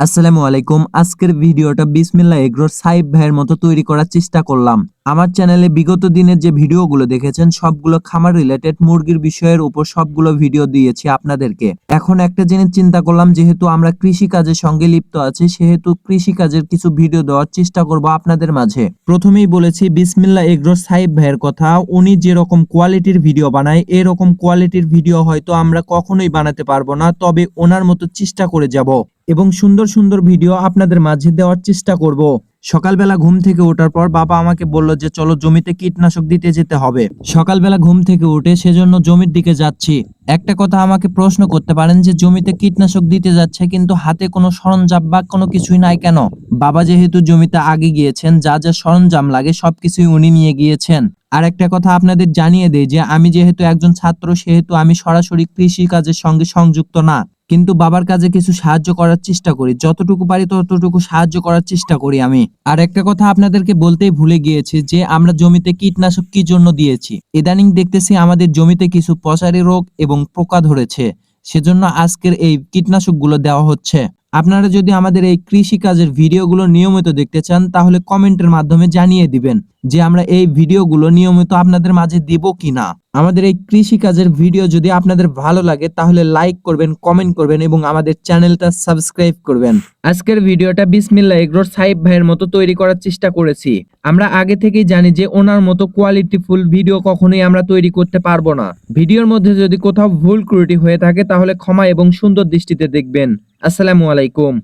আসসালামু আলাইকুম। আজকের ভিডিওটা বিসমিল্লা এগ্রোর সাইব ভাইয়ের মতো তৈরি করার চেষ্টা করলাম। আমার চ্যানেলে বিগত দিনের যে ভিডিওগুলো দেখেছেন, সবগুলো খামার রিলেটেড মুরগির বিষয়ের উপর সবগুলো ভিডিও দিয়েছি আপনাদেরকে। এখন একটা জিনিস চিন্তা করলাম, যেহেতু আমরা কৃষি কাজের সঙ্গে লিপ্ত আছি, সেহেতু কৃষি কাজের কিছু ভিডিও দেওয়ার চেষ্টা করব আপনাদের মাঝে। প্রথমেই বলেছি বিসমিল্লা এগ্রোর সাইব ভাইয়ের কথা, উনি যেরকম কোয়ালিটির ভিডিও বানায়, এরকম কোয়ালিটির ভিডিও হয়তো আমরা কখনোই বানাতে পারব না, তবে ওনার মতো চেষ্টা করে যাব। এবং সুন্দর সুন্দর ভিডিও আপনাদের মাঝে দেওয়ার চেষ্টা করব। সকালবেলা ঘুম থেকে ওঠার পর বাবা আমাকে বলল যে, চলো জমিতে কীটনাশক দিতে যেতে হবে। সকালবেলা ঘুম থেকে উঠে সেজন্য জমির দিকে যাচ্ছি। একটা কথা আমাকে প্রশ্ন করতে পারেন যে, জমিতে কীটনাশক দিতে যাচ্ছে কিন্তু হাতে কোনো সরঞ্জাম বা কোনো কিছুই নাই কেন? বাবা যেহেতু জমিতে আগে গিয়েছেন, যা যা সরঞ্জাম লাগে সবকিছুই উনি নিয়ে গিয়েছেন। আর একটা কথা আপনাদের জানিয়ে দেয় যে, আমি যেহেতু একজন ছাত্র, সেহেতু আমি সরাসরি কৃষি কাজের সঙ্গে সংযুক্ত না। কিন্তু বাবার কাজে কিছু সাহায্য করার চেষ্টা করি। যতটুকু পারি ততটুকু সাহায্য করার চেষ্টা করি আমি। আর একটা কথা আপনাদেরকে বলতেই ভুলে গিয়েছি যে, আমরা জমিতে কীটনাশক কি জন্য দিয়েছি? ইদানিং দেখতেছি আমাদের জমিতে কিছু পচারি রোগ এবং পোকা ধরেছে। সেজন্য আজকের এই কীটনাশকগুলো দেওয়া হচ্ছে। আপনারা যদি আমাদের এই কৃষি কাজের ভিডিওগুলো নিয়মিত দেখতে চান, তাহলে কমেন্টের মাধ্যমে জানিয়ে দিবেন যে আমরা এই ভিডিওগুলো নিয়মিত আপনাদের মাঝে দিব কিনা। আমাদের এই কৃষি কাজের ভিডিও যদি আপনাদের ভালো লাগে, তাহলে লাইক করবেন, কমেন্ট করবেন এবং আমাদের চ্যানেলটা সাবস্ক্রাইব করবেন। আজকের ভিডিওটা বিসমিল্লা এগ্রোর সাহেব ভাইয়ের মতো তৈরি করার চেষ্টা করেছি। আমরা আগে থেকেই জানি যে ওনার মতো কোয়ালিটিফুল ভিডিও কখনোই আমরা তৈরি করতে পারব না। ভিডিওর মধ্যে যদি কোথাও ভুল ত্রুটি হয়ে থাকে, তাহলে ক্ষমা এবং সুন্দর দৃষ্টিতে দেখবেন। আসসালামু আলাইকুম।